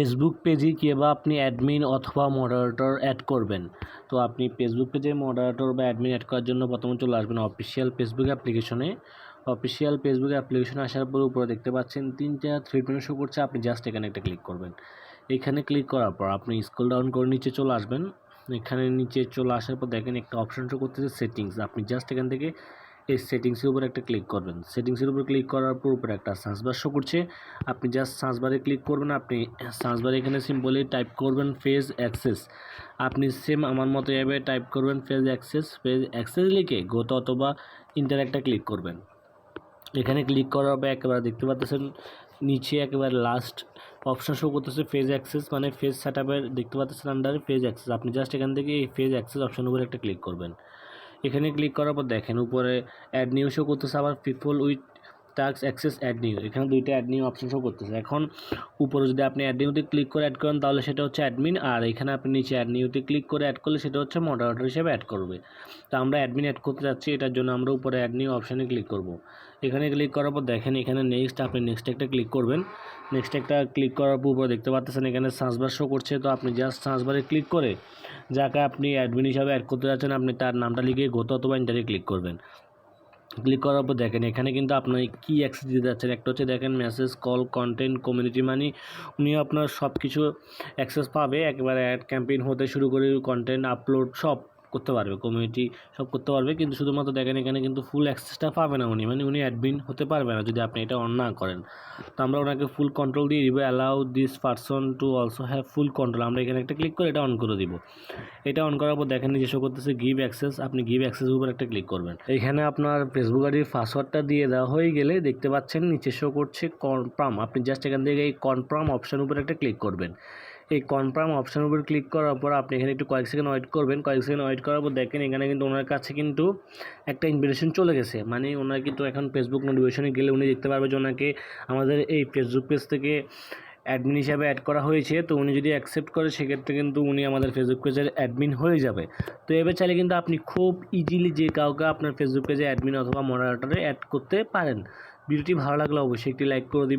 Facebook পেজে কীভাবে আপনি অ্যাডমিন অথবা মডারেটর অ্যাড করবেন। তো আপনি ফেসবুক পেজে মডারেটর বা অ্যাডমিন অ্যাড করার জন্য প্রথমে চলে আসবেন অফিসিয়াল ফেসবুক অ্যাপ্লিকেশনে অফিসিয়াল ফেসবুক অ্যাপ্লিকেশনে আসার পর উপরে দেখতে পাচ্ছেন তিনটা থ্রি পয়েন্ট শো করছে, আপনি জাস্ট এখানে একটা ক্লিক করবেন। এখানে ক্লিক করার পর আপনি স্কুল ডাউন করে নিচে চলে আসবেন। এখানে নিচে চলে আসার পর দেখেন একটা অপশন শো করতেছে সেটিংস আপনি জাস্ট এখান থেকে এই সেটিংসের উপর একটা ক্লিক করবেন। সেটিংসের উপর ক্লিক করার পর উপরে একটা সার্চ বার শো করছে। আপনি জাস্ট সার্চ বারে ক্লিক করবেন, আপনি সার্চ বারে এখানে সিম্পলি টাইপ করবেন ফেজ অ্যাক্সেস আপনি সেম আমার মতো এভাবে টাইপ করবেন ফেজ অ্যাক্সেস ফেজ অ্যাক্সেস লিখে গোত অথবা ইন্টার একটা ক্লিক করবেন। এখানে ক্লিক করার পর একেবারে দেখতে পাচ্ছেন, নিচে একেবারে লাস্ট অপশন শো করতেছে ফেজ অ্যাক্সেস মানে ফেজ সেট দেখতে পাচ্ছেন আন্ডারে ফেজ অ্যাক্সেস আপনি জাস্ট এখান থেকে এই ফেজ অ্যাক্সেস অপশন উপরে একটা ক্লিক করবেন। এখানে ক্লিক করার পর দেখেন উপরে অ্যাড নিউ শো করতেছে আবার people with tasks access add new এখানে দুইটা অ্যাড নিউ অপশন শো করতেছে। এখন উপরে যদি আপনি অ্যাড নিউতে ক্লিক করে অ্যাড করেন, তাহলে সেটা হচ্ছে অ্যাডমিন আর এখানে আপনি নিচে অ্যাড নিউতে ক্লিক করে অ্যাড করলে সেটা হচ্ছে মডারেটর হিসেবে অ্যাড করবে। তো আমরা অ্যাডমিন অ্যাড করতে যাচ্ছি, এটার জন্য আমরা উপরে অ্যাড নিউ অপশানে ক্লিক করব। এখানে ক্লিক করার পর দেখেন, এখানে নেক্সট আপনি নেক্সট একটা ক্লিক করবেন। নেক্সট একটা ক্লিক করার পর উপরে দেখতে পাচ্ছেন, এখানে সার্চবার শো করছে। তো আপনি জাস্ট সার্চবারে ক্লিক করে যাকে আপনি অ্যাডমিন হিসাবে অ্যাড করতে যাচ্ছেন, আপনি তার নামটা লিখে গত অথবা ইন্টারে ক্লিক করবেন। ক্লিক করার পর দেখেন, এখানে কিন্তু আপনার কী অ্যাক্সেস দিতে যাচ্ছেন। একটা হচ্ছে দেখেন message call content community money উনি আপনার সব কিছু অ্যাক্সেস পাবে। একবারে অ্যাড ক্যাম্পেইন হতে শুরু করে কন্টেন্ট আপলোড সব। করতে পারবে কমিউনিটি সব করতে পারবে, কিন্তু শুধুমাত্র দেখেন এখানে কিন্তু ফুল অ্যাক্সেসটা পাবে না উনি মানে উনি অ্যাডমিন হতে পারবে না যদি আপনি এটা অন না করেন। তো আমরা ওনাকে ফুল কন্ট্রোল দিয়ে দিব allow this person to also have full control আমরা এখানে একটা ক্লিক করে এটা অন করে দিব। এটা অন করার পর দেখেন নিজস্ব করতেছে গিভ অ্যাক্সেস আপনি গিভ অ্যাক্সেসের উপর একটা ক্লিক করবেন। এখানে আপনার ফেসবুক আইডির পাসওয়ার্ডটা দিয়ে দেওয়া হয়ে গেলে দেখতে পাচ্ছেন নিচে শো করছে কনফার্ম আপনি জাস্ট এখান থেকে এই কনফার্ম অপশান উপর একটা ক্লিক করবেন। এই কনফার্ম অপশানের উপর ক্লিক করার পর আপনি এখানে একটু কয়েক সেকেন্ড ওয়েট করবেন। কয়েক সেকেন্ড ওয়েট করার পর দেখেন এখানে কিন্তু ওনার কাছে কিন্তু একটা ইনভিটেশন চলে গেছে। মানে ওনার কিন্তু এখন ফেসবুক নোটিফিকেশনে গেলে উনি দেখতে পারবে যে ওনাকে আমাদের এই ফেসবুক পেজ থেকে অ্যাডমিন হিসাবে অ্যাড করা হয়েছে। তো উনি যদি অ্যাকসেপ্ট করে, সেক্ষেত্রে কিন্তু উনি আমাদের ফেসবুক পেজের অ্যাডমিন হয়ে যাবে। তো এবার চাইলে কিন্তু আপনি খুব ইজিলি যে কাউকে আপনার ফেসবুক পেজে অ্যাডমিন অথবা মডারেটরে অ্যাড করতে পারেন। ভিডিওটি ভালো লাগলে অবশ্যই একটি লাইক করে দিবেন।